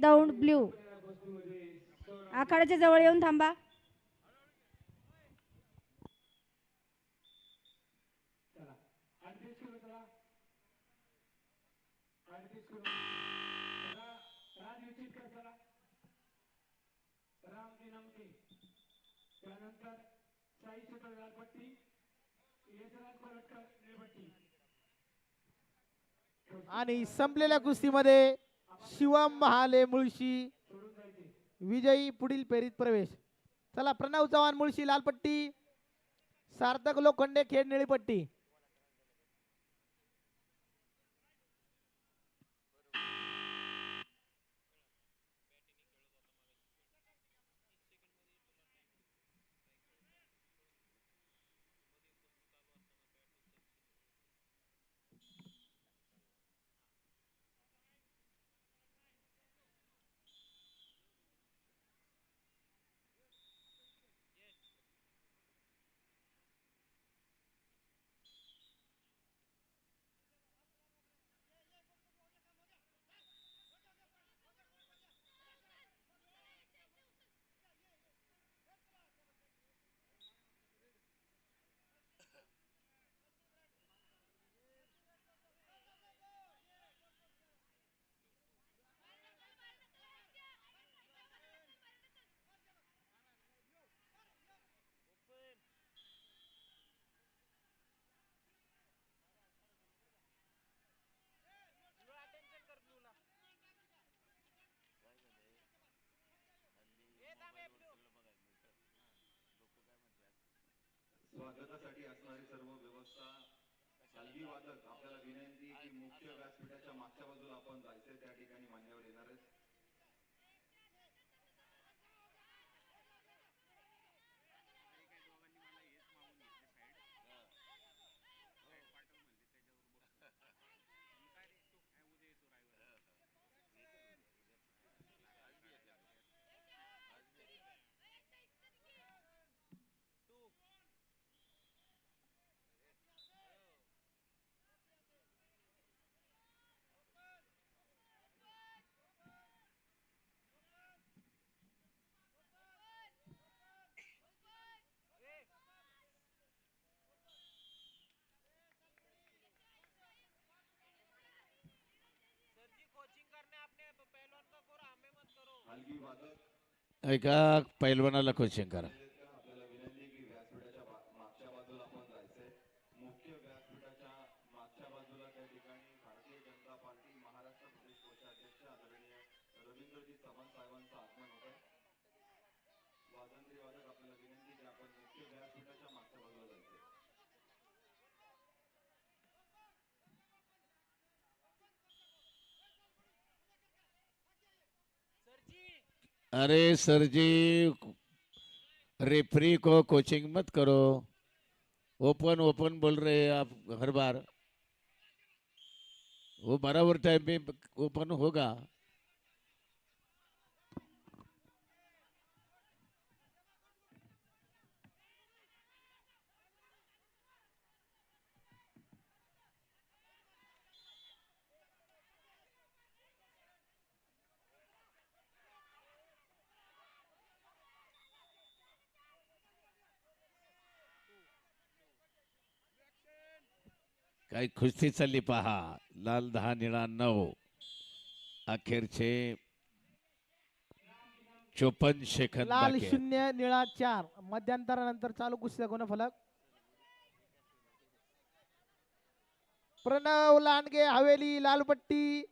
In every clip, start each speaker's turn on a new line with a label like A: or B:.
A: Daund blue आखाड्याच्या जवळ येऊन थांबा.
B: आणि संपलेल्या कुस्तीमध्ये शिवम महाले मुळशी. विजयी पुढील फेरीत प्रवेश. चला प्रणव चव्हाण मुळशी लालपट्टी. सार्थक लोखंडे खेड निळीपट्टी.
C: स्वागतासाठी असणारी सर्व व्यवस्था हलगी वादक आपल्याला विनंती की मुख्य व्यासपीठाच्या मागच्या बाजूला आपण जायचंय त्या ठिकाणी मान्यवर येणार आहेत
D: ऐका पैलवानाला क्वेश्चन करा. अरे सर जी रेफरी को कोचिंग मत करो। ओपन ओपन बोल रहे हैं आप हर बार। वो बराबर टाइम में ओपन होगा। काही कुस्ती चालली पहा. लाल दहा निळा नऊ. अखेरचे चोपन्न सेकंद
B: लाल. शून्य निळा चार. मध्यांतरानंतर चालू कुस्ती गुण फलक? प्रणव लांडगे हवेली लालपट्टी.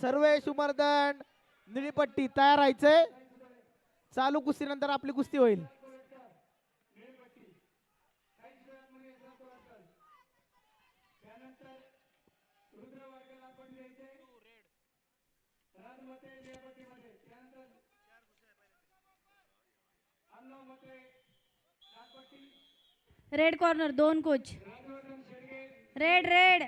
B: सर्वेश उमरदंड निळीपट्टी. तयार राहायचंय. चालू कुस्तीनंतर आपली कुस्ती होईल.
A: रेड कॉर्नर दोन कोच रेड रेड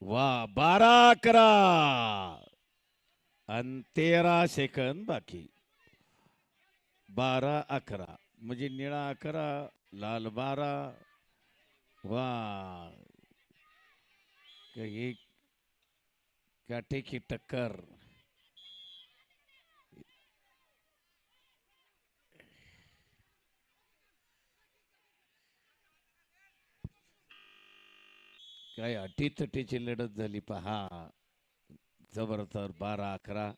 D: वा बारा अकरा. आणि तेरा सेकंद बाकी. बारा अकरा. म्हणजे निळा अकरा लाल बारा. वा. एक काटे की टक्कर? काय अटीतटीची लढत झाली पहा. जबरदस्त बारा अकरा.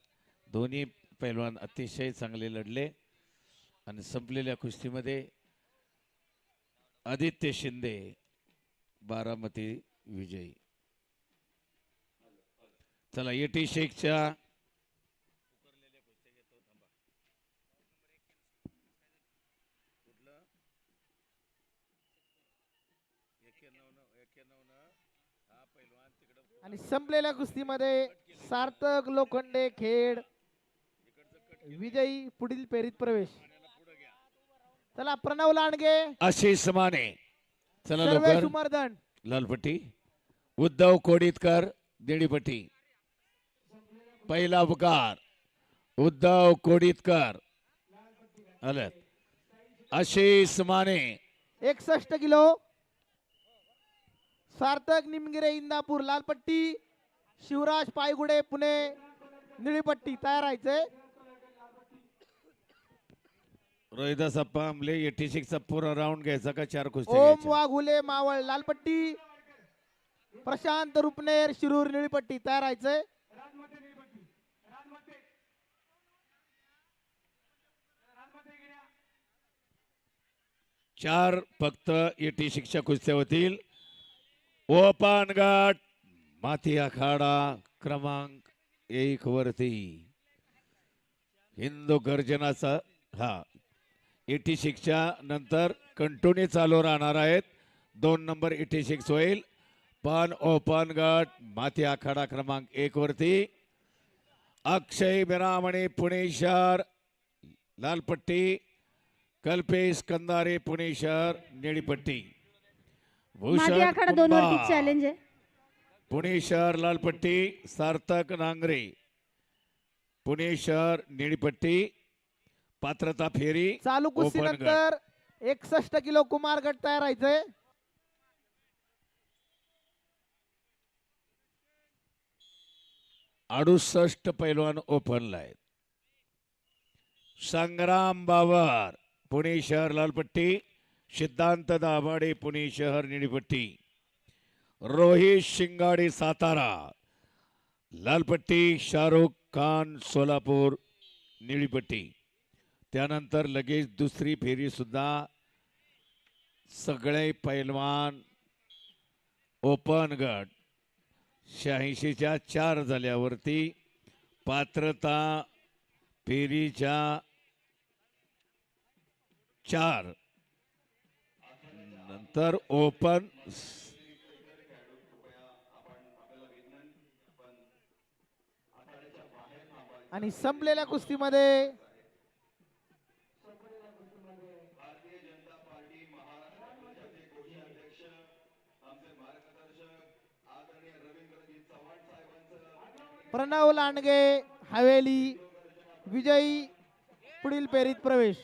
D: दोन्ही पैलवान अतिशय चांगले लढले. आणि संपलेल्या कुस्तीमध्ये आदित्य शिंदे बारामती विजयी. चला एटी शेखच्या.
B: आणि संपलेल्या कुस्तीमध्ये सार्थक लोखंडे खेड विजयी पुढील फेरीत प्रवेश. चला प्रणव लांडगे.
D: आशिष माने चला लवकर. लालपट्टी. उद्धव कोडीतकर देडीपट्टी. पहिला उपकार उद्धव कोडीतकर. आलं आशिष माने.
B: एकसष्ट किलो. सार्थक निमगिरे इंदापूर लालपट्टी. शिवराज पायगुडे पुणे. निळीपट्टी तयार व्हायचे
D: रोहिदास अप्पा आमले एटी सिक्सचा पुरा राऊंड घ्यायचा का? चार कुस्ती
B: ओम
D: घ्यायच्या?
B: वाघुले मावळ लालपट्टी. प्रशांत रुपनेर शिरूर निळीपट्टी तयार व्हायचे
D: चार फक्त एटी शिक्षा कुस्त्या होतील ओपन गट माती आखाडा क्रमांक एक वरती. हिंदू गर्जनाचा हा. एटी शिक्षा नंतर कंटिन्यू चालू राहणार आहेत. दोन नंबर एटी सिक्स होईल. पण ओपन गट माती आखाडा क्रमांक एक वरती. अक्षय बिरामणे पुणे शहर लालपट्टी कल्पेश कंदारे पुणे शहर निळीपट्टी
A: आखाडा दोन
D: कुंभा,
A: चॅलेंज आहे.
D: पुणे शहर लालपट्टी सार्थक नांगरे. पुणे शहर निळीपट्टी. पात्रता फेरी
B: चालू
D: ओपन गट.
B: कुस्तीनंतर एकसष्ट किलो कुमार गट तयार व्हायचे.
D: अडुसष्ट पैलवान ओपनला आहेत. संग्राम बाबर पुणे शहर लालपट्टी सिद्धांत दाभाडे पुणे शहर निळीपट्टी. रोहित शिंगाडे सातारा. लालपट्टी शाहरुख खान सोलापूर निळीपट्टी. त्यानंतर लगेच दुसरी फेरी सुद्धा सगळे पैलवान ओपन गट. शहाऐंशीच्या चार झाल्यावरती पात्रता फेरीच्या चार. नंतर ओपन.
B: आणि संपलेल्या कुस्तीमध्ये प्रणव लांडगे हवेली विजयी पुढील फेरीत प्रवेश.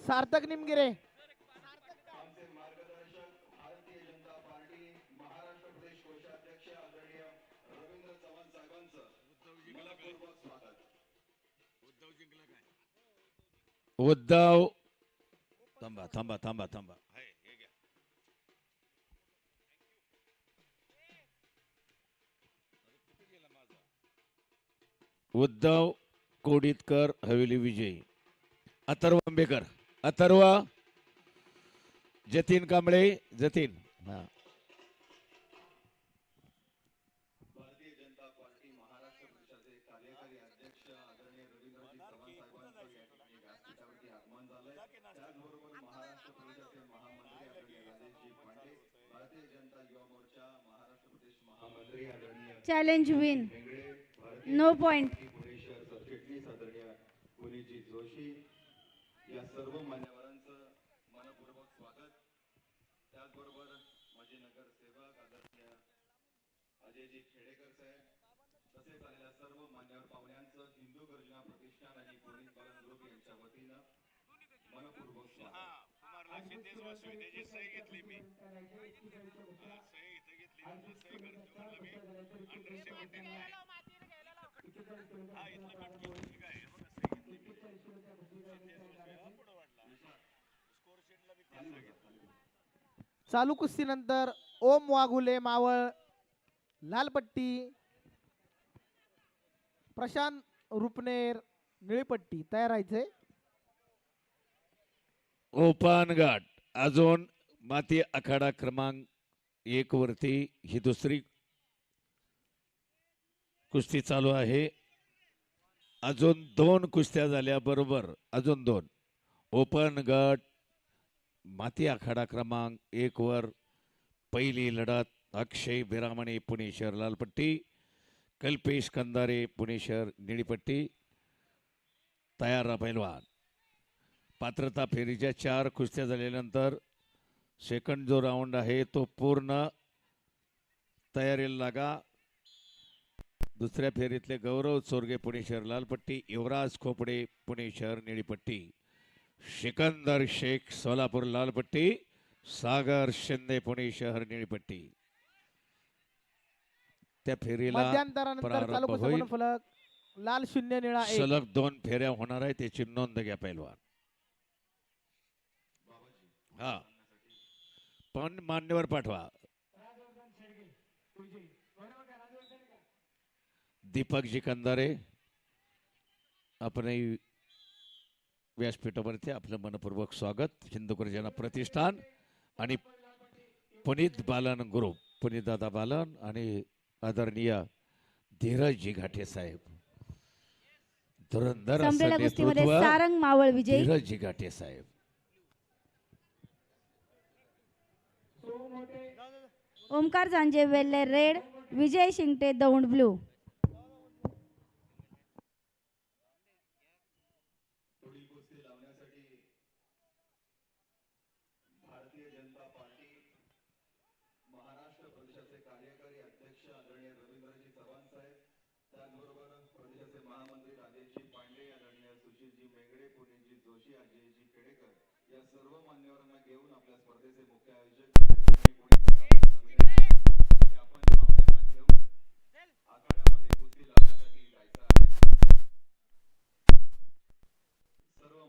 B: सार्थक निमगिरे.
D: उद्धव. थांबा थांबा थांबा थांबा. हे. उद्धव कोडितकर हवेली विजयी. अथर्व आंबेकर अथर्व जतीन कांबळे जतीन. हा.
A: Challenge win no point
C: Pune शहर सरचिटणीस आदरणीय पुनीजी जोशी या सर्व मान्यवरांचं मनपूर्वक स्वागत. त्याचबरोबर माजी नगरसेवक आदरणीय अजयजी खेडेकर साहेब तसेच आलेल्या सर्व मान्यवर पाहुण्यांचं हिंदू गर्जना प्रतिष्ठान आणि पोलीस बालन ग्रुप यांच्या वतीनं मनपूर्वक स्वागत.
B: चालू कुस्तीनंतर ओम वाघुले मावळ लालपट्टी प्रशांत रुपनेर निळीपट्टी तयार आहे
D: ओपन घाट अजून माती आखाडा क्रमांक एक वरती ही दुसरी कुस्ती चालू आहे. अजून दोन कुस्त्या झाल्या बरोबर अजून दोन. ओपन गट माती आखाडा क्रमांक एक वर पहिली लढत अक्षय बिरामणे पुणे शहर लालपट्टी कल्पेश कंदारे पुणे शहर निळीपट्टी तयार पैलवान. पात्रता फेरीच्या चार कुस्त्या झाल्यानंतर सेकंड जो राऊंड आहे तो पूर्ण तयारीला लागा. दुसऱ्या फेरीतले गौरव चोरगे पुणे शहर लालपट्टी युवराज खोपडे पुणे शहर निळीपट्टी. सिकंदर शेख सोलापूर लालपट्टी सागर शिंदे पुणे शहर निळीपट्टी. त्या फेरीला
B: मध्यांतरानंतर
D: प्रारंभ
B: चालू कुस्ती
D: होईल.
B: फलक लाल शून्य निळा एक.
D: सलग दोन फेऱ्या होणार आहे त्याची नोंद घ्या पैलवान. हा. पण मान्यवर पाठवा. दीपकजी कंदारे आपण व्यासपीठावरती आपलं मनपूर्वक स्वागत. हिंदू जना प्रतिष्ठान आणि पुनीत बालन ग्रुप पुनीत दादा बालन आणि आदरणीय धीरजजी घाटे साहेब. धुरंधर
A: संपलेल्या कुस्तीमध्ये सारंग मावळ विजयी.
D: धीरजजी घाटे साहेब.
A: Omkar Janje Welle red Vijay Shingte Daund blue.
C: आदरणीय रवींद्रजी चव्हाण साहेब त्याचबरोबर प्रदेशाचे महामंत्री राजेशजी पांडे आदरणीय सुशीलजी मेंगडे पुनीतजी जोशी अजयजी खेडेकर या सर्व मान्यवरांना घेऊन आपल्या स्पर्धेचे मुख्य आयोजक आपण घेऊन आखाड्यामध्ये कुस्ती लावण्यासाठी जायचं